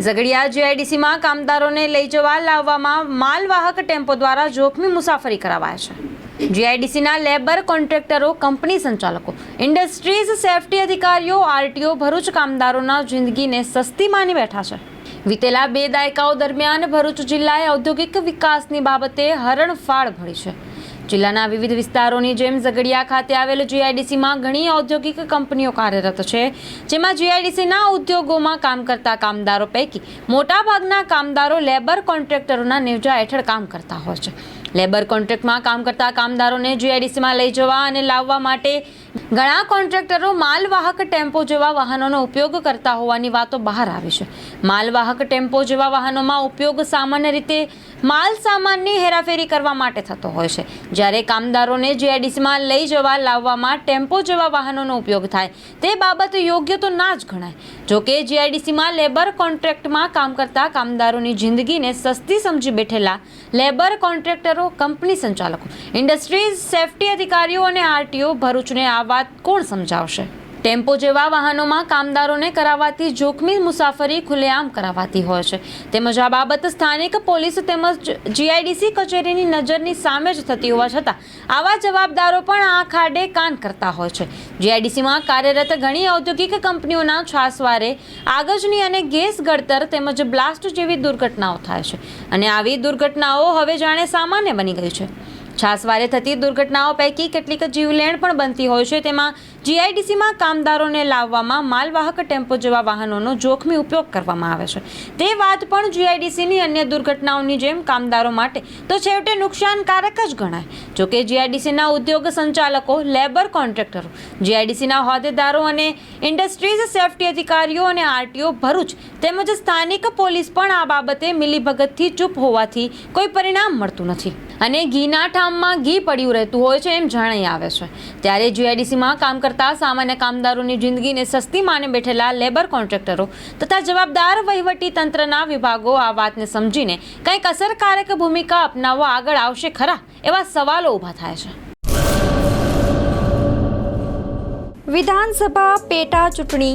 ઝઘડિયા જીઆઈડીસીમાં કામદારોને લઈ જવા લાવવામાં માલવાહક ટેમ્પો દ્વારા જોખમી મુસાફરી કરાવાય છે. જીઆઈડીસીના લેબર કોન્ટ્રાક્ટરો, કંપની સંચાલકો, ઇન્ડસ્ટ્રીઝ સેફટી અધિકારીઓ, આરટીઓ, ભરૂચ કામદારોના જિંદગીને સસ્તી માની બેઠા છે. વિતેલા બે દાયકાઓ દરમિયાન ભરૂચ જિલ્લાએ ઔદ્યોગિક વિકાસની બાબતે હરણફાળ ભળી છે. જિલ્લાના વિવિધ વિસ્તારોની જેમ ઝઘડિયા ખાતે આવેલ જીઆઈડીસીમાં ઘણી ઔદ્યોગિક કંપનીઓ કાર્યરત છે, જેમાં જીઆઈડીસીના ઉદ્યોગોમાં કામ કરતા કામદારો પૈકી મોટાભાગના કામદારો લેબર કોન્ટ્રાક્ટરોના નેવજા હેઠળ કામ કરતા હોય છે. લેબર કોન્ટ્રાક્ટમાં કામ કરતા કામદારોને જીઆઈડીસીમાં લઈ જવા અને લાવવા માટે ઘણા કોન્ટ્રાક્ટરો માલવાહક ટેમ્પો જેવા વાહનોનો ઉપયોગ કરતા હોવાની વાતો બહાર આવી છે. માલવાહક ટેમ્પો જેવા વાહનોમાં ઉપયોગ સામાન્ય રીતે માલ સામાનની હેરાફેરી કરવા માટે થતો હોય છે. જ્યારે કામદારોને જીઆઈડીસીમાં લઈ જવા લાવવામાં ટેમ્પો જેવા વાહનોનો ઉપયોગ થાય, તે બાબત યોગ્ય તો ના જ ગણાય. જોકે જીઆઈડીસીમાં લેબર કોન્ટ્રાક્ટમાં કામ કરતા કામદારોની જિંદગીને સસ્તી સમજી બેઠેલા લેબર કોન્ટ્રાક્ટરો કંપની સંચાલકો, ઇન્ડસ્ટ્રીઝ સેફટી અધિકારીઓ અને આરટીઓ ભરૂચને આ વાત કોણ સમજાવશે? ટેમ્પો જેવા વાહનોમાં કામદારોને કરાવાતી જોખમી મુસાફરી ખુલ્લેઆમ કરાવાતી હોય છે. તેમજ આ બાબત સ્થાનિક પોલીસ તેમજ જીઆઈડીસી કચેરીની નજરની સામે જ થતી હોવા છતાં આવા જવાબદારો પણ આ ખાડે કાન કરતા હોય છે. જીઆઈડીસીમાં કાર્યરત ઘણી ઔદ્યોગિક કંપનીઓના છાસવારે આગજની અને ગેસ ગળતર તેમજ બ્લાસ્ટ જેવી દુર્ઘટનાઓ થાય છે. અને આવી દુર્ઘટનાઓ હવે જાણે સામાન્ય બની ગઈ છે. છાસવારે થતી દુર્ઘટનાઓ પૈકી કેટલીક જીવલેણ પણ બનતી હોય છે. તેમાં જીઆઈડીસીમાં કામદારોને લાવવામાં માલવાહક ટેમ્પો જેવા વાહનોનો જોખમી ઉપયોગ કરવામાં આવે છે. તે વાત પણ જીઆઈડીસીની અન્ય દુર્ઘટનાઓની જેમ કામદારો માટે તો છેવટે નુકસાનકારક જ ગણાય. જોકે જીઆઈડીસીના ઉદ્યોગ સંચાલકો, લેબર કોન્ટ્રાક્ટરો, જીઆઈડીસીના હોદ્દેદારો અને ઇન્ડસ્ટ્રીઝ સેફટી અધિકારીઓ અને આરટીઓ ભરૂચ તેમજ સ્થાનિક પોલીસ પણ આ બાબતે મિલીભગતથી ચૂપ હોવાથી કોઈ પરિણામ મળતું નથી. અને ઘીના ઠામમાં ઘી પડ્યું રહેતું હોય છે એમ જણાઈ આવે છે. ત્યારે જીઆઈડીસીમાં કામ કરતા સામાન્ય કામદારોની જિંદગીને સસ્તી માને બેઠેલા લેબર કોન્ટ્રાક્ટરો તથા જવાબદાર વહીવટી તંત્રના વિભાગો આ વાતને સમજીને કંઈક અસરકારક ભૂમિકા અપનાવવા આગળ આવશે ખરા એવા સવાલો ઊભા થાય છે. વિધાનસભા પેટા ચૂંટણી